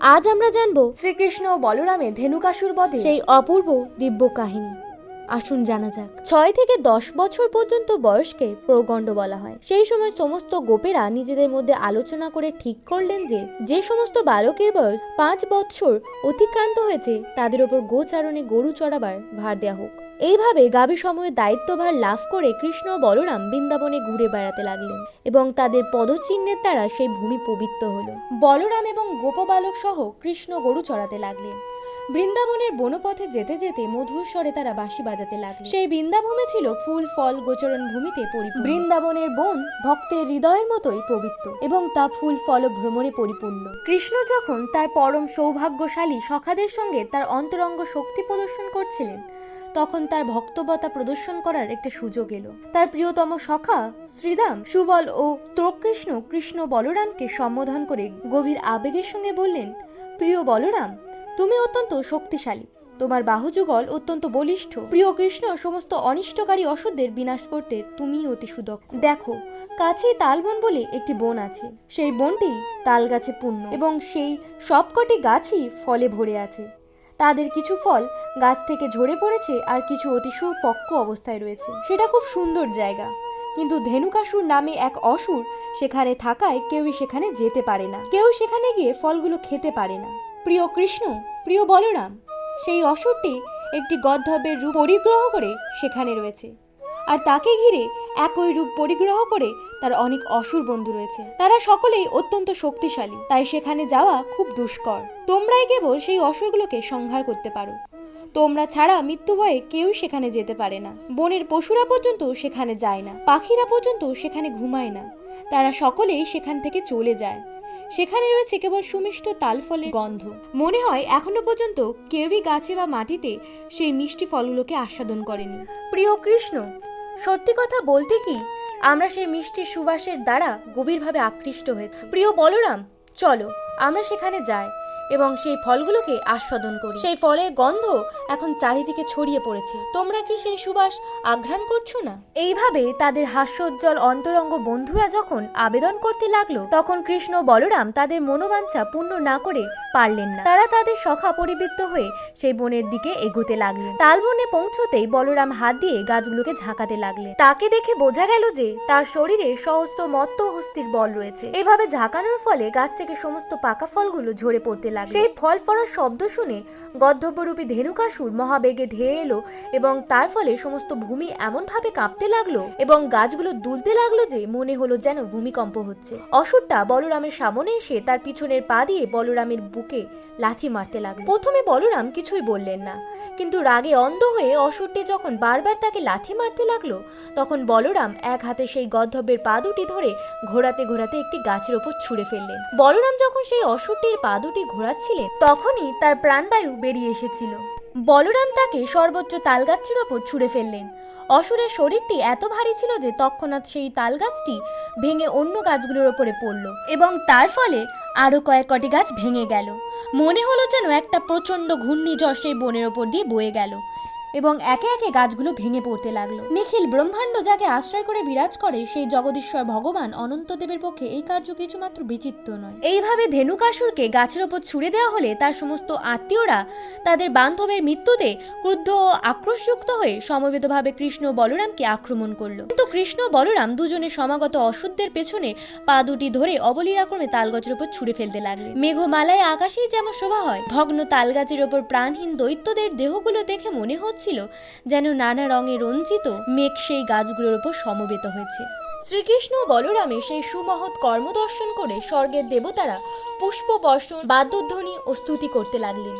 আজ আমরা জানব শ্রীকৃষ্ণ ও বলরামের ধেনুকাসুর বধে সেই অপূর্ব দিব্য কাহিনী আসুন জানা যাক, ছয় থেকে দশ বছর পর্যন্ত বয়সকে প্রগণ্ড বলা হয়। সেই সময় সমস্ত গোপেরা নিজেদের মধ্যে আলোচনা করে ঠিক করলেন যে যে সমস্ত বালকের বয়স পাঁচ বৎসর অতিক্রান্ত হয়েছে, তাদের ওপর গোচারণে গরু চড়াবার ভার দেওয়া হোক। এইভাবে গাভী সময়ের দায়িত্বভার লাভ করে কৃষ্ণ বলরাম বৃন্দাবনে ঘুরে বেড়াতে লাগলেন এবং তাদের পদচিহ্নের দ্বারা সেই ভূমি পবিত্র হলো। বলরাম এবং গোপবালক সহ কৃষ্ণ গরু চড়াতে লাগলেন। বৃন্দাবনের বনপথে যেতে যেতে মধুর স্বরে তারা বাঁশি বাজাতে লাগল। সেই বৃন্দাভূমি ছিল ফুল, ফল, গোচরণ ভূমিতে পরিপূর্ণ। বৃন্দাবনের বন ভক্তের হৃদয়ের মতোই পবিত্র এবং তা ফুল, ফল ভ্রমণে পরিপূর্ণ। কৃষ্ণ যখন তার পরম সৌভাগ্যশালী সখাদের সঙ্গে তার অন্তরঙ্গ শক্তি প্রদর্শন করছিলেন, তখন তার ভক্তবতা প্রদর্শন করার একটা সুযোগ এলো। তার প্রিয়তম সখা শ্রীদাম, সুবল ও ত্রকৃষ্ণ কৃষ্ণ বলরামকে সম্বোধন করে গভীর আবেগের সঙ্গে বললেন, প্রিয় বলরাম তুমি অত্যন্ত শক্তিশালী। তোমার বাহুযুগল অত্যন্ত বলিষ্ঠ। প্রিয় কৃষ্ণ, সমস্ত অনিষ্টকারী অসুরদের বিনাশ করতে তুমি অতি সুদক্ষ। দেখো কাছেই তালবন বলে একটি বন আছে। সেই বনটি তাল গাছে পূর্ণ এবং সেই সবকটি গাছই ফলে ভরে আছে। তাদের কিছু ফল গাছ থেকে ঝরে পড়েছে আর কিছু অতি সুপক্ক অবস্থায় রয়েছে। সেটা খুব সুন্দর জায়গা। কিন্তু ধেনুকাসুর নামে এক অসুর সেখানে থাকায় কেউই সেখানে যেতে পারে না। কেউ সেখানে গিয়ে ফলগুলো খেতে পারে না। প্রিয় কৃষ্ণ, প্রিয় বলরাম, সেই অসুরটি একটি গদ্ধবের রূপ পরিগ্রহ করে সেখানে রয়েছে। আর তাকে ঘিরে একই রূপ পরিগ্রহ করে তার অনেক অসুর বন্ধু রয়েছে। তারা সকলেই অত্যন্ত শক্তিশালী, তাই সেখানে যাওয়া খুব দুষ্কর। তোমরাই কেবল সেই অসুরগুলোকে সংহার করতে পারো। তোমরা ছাড়া মৃত্যু ভয়ে কেউ সেখানে যেতে পারে না। বনের পশুরা পর্যন্ত সেখানে যায় না, পাখিরা পর্যন্ত সেখানে ঘুমায় না। তারা সকলেই সেখান থেকে চলে যায়। সেখানে রয়েছে কেবল সুমিষ্ট তালফলের গন্ধ। মনে হয় এখনও পর্যন্ত কেউই গাছে বা মাটিতে সেই মিষ্টি ফলগুলোকে আস্বাদন করেনি। প্রিয় কৃষ্ণ, সত্যি কথা বলতে কি, আমরা সেই মিষ্টি সুবাসের দ্বারা গভীরভাবে আকৃষ্ট হয়েছি। প্রিয় বলরাম, চলো, আমরা সেখানে যাই। এবং সেই ফলগুলোকে আস্বাদন করি। সেই ফলের গন্ধ এখন চারিদিকে ছড়িয়ে পড়েছে। তোমরা কি সেই সুবাস আঘ্রাণ করছ না? এইভাবে তাদের হাস্যোজ্জ্বল অন্তরঙ্গ বন্ধুরা যখন আবেদন করতে লাগল, তখন কৃষ্ণ বলরাম তাদের মনোবাঞ্ছা পূর্ণ না করে পারলেন না। তারা তাদের সখা পরিবৃত্ত হয়ে সেই বনের দিকে এগোতে লাগলেন। তালবনে পৌঁছতেই বলরাম হাত দিয়ে গাছগুলোকে ঝাঁকাতে লাগলেন। তাকে দেখে বোঝা গেল যে তার শরীরে সহস্ত মত্ত হস্তির বল রয়েছে। এভাবে ঝাঁকানোর ফলে গাছ থেকে সমস্ত পাকা ফলগুলো ঝরে পড়তে লাগল। সেই ফল ফলার শব্দ শুনে গদ্ধব্যরূপী ধেনুকাসুর মহাবেগে ধেয়ে এলো এবং তার ফলে সমস্ত ভূমি এমনভাবে কাঁপতে লাগল এবং গাছগুলো দুলতে লাগল যে মনে হলো যেন ভূমিকম্প হচ্ছে। অসুরটা বলরামের সামনে এসে তার পিছনের পা দিয়ে বলরামের বুকে লাথি মারতে লাগল। প্রথমে বলরাম কিছুই বললেন না, কিন্তু রাগে অন্ধ হয়ে অসুরটি যখন বারবার তাকে লাথি মারতে লাগল, তখন বলরাম এক হাতে সেই গদ্ধব্যের পা দুটি ধরে ঘোরাতে ঘোরাতে একটি গাছের ওপর ছুঁড়ে ফেললেন। বলরাম যখন সেই অসুরটির পা দুটি ঘোরাচ্ছিলেন তখনই তার প্রাণবায়ু বেরিয়ে এসেছিল। বলরাম তাকে সর্বোচ্চ তালগাছটির ওপর ছুঁড়ে ফেললেন। অসুরের শরীরটি এত ভারী ছিল যে তৎক্ষণাৎ সেই তালগাছটি ভেঙে অন্য গাছগুলোর ওপরে পড়ল এবং তার ফলে আরও কয়েক কটি গাছ ভেঙে গেল। মনে হলো যেন একটা প্রচণ্ড ঘূর্ণিঝড় সেই বনের ওপর দিয়ে বয়ে গেল। এবং একে একে গাছগুলো ভেঙে পড়তে লাগল। নিখিল ব্রহ্মাণ্ড যাকে আশ্রয় করে বিরাজ করে, সেই জগদীশ্বর ভগবান অনন্তদেবের পক্ষে এই কার্য কিছুমাত্র বিচিত্র নয়। এইভাবে ধেনুকাসুরকে গাছের ওপর ছুড়ে দেওয়া হলে তার সমস্ত আত্মীয়রা তাদের বান্ধবের মৃত্যুতে ক্রুদ্ধ ও আক্রোশযুক্ত হয়ে সমবেতভাবে কৃষ্ণ বলরামকে আক্রমণ করল। কিন্তু কৃষ্ণ বলরাম দুজনে সমাগত অশুদ্ধের পেছনে পা দুটি ধরে অবলীলাক্রমে তালগাছের ওপর ছুড়ে ফেলতে লাগলেন মেঘমালায় আকাশেই যেমন শোভা হয়, ভগ্ন তালগাছের ওপর প্রাণহীন দৈত্যদের দেহগুলো দেখে মনে হচ্ছিল যেন নানা রঙে রঞ্জিত মেঘ সেই গাছগুলোর ওপর সমবেত হয়েছে। শ্রীকৃষ্ণ বলরামে সেই সুমহৎ কর্মদর্শন করে স্বর্গের দেবতারা পুষ্প বর্ষণ বাদ্যধ্বনি ও স্তুতি করতে লাগলেন।